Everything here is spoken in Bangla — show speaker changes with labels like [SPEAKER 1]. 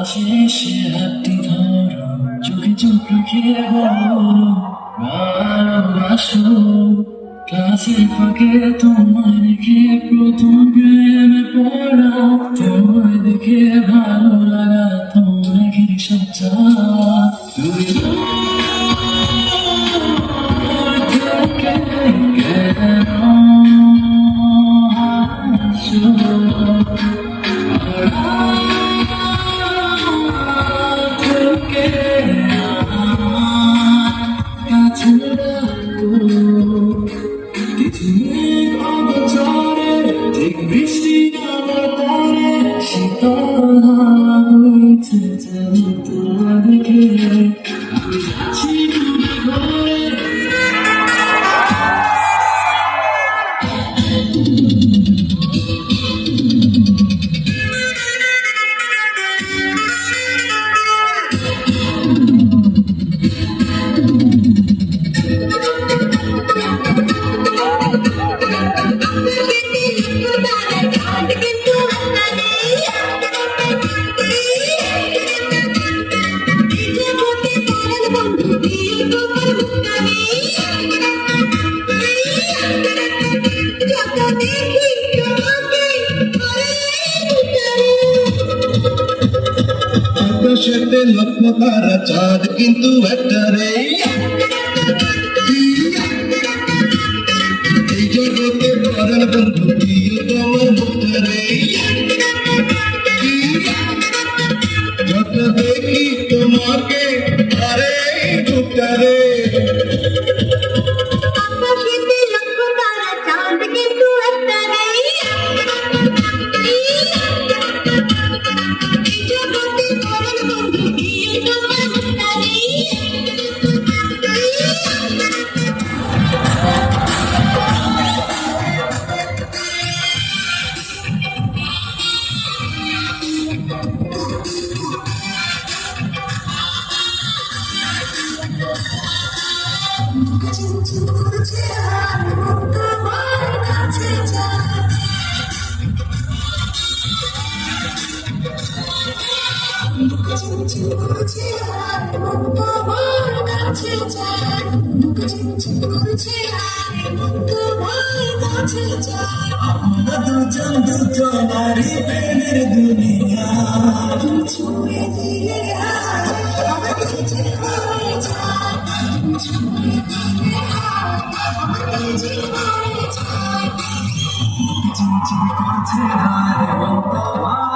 [SPEAKER 1] পাশে এসে হাতটি ধরো চোখে চোখ রেখে ভালোবাসো ক্লাসের ফাঁকে তোমায় দেখে প্রথম প্রেমে পড়া তোমায় দেখে ভালো লাগা তোমায় ঘিরে সচ্চা তুই বৃষ্টি শীতল হয়েছে তোমার দেখে আমি যাচ্ছি
[SPEAKER 2] আকাশেতে লক্ষ তারা চাঁদ কিন্তু একটা রে। এই আমরা দুজন দুজনারই প্রেমের দুনিয়া
[SPEAKER 3] ছুঁয়ে দিলে আমাকে যে হয়ে যায় ছুঁয়ে দিলে
[SPEAKER 1] চিনচিন করছে হায় মন তোমার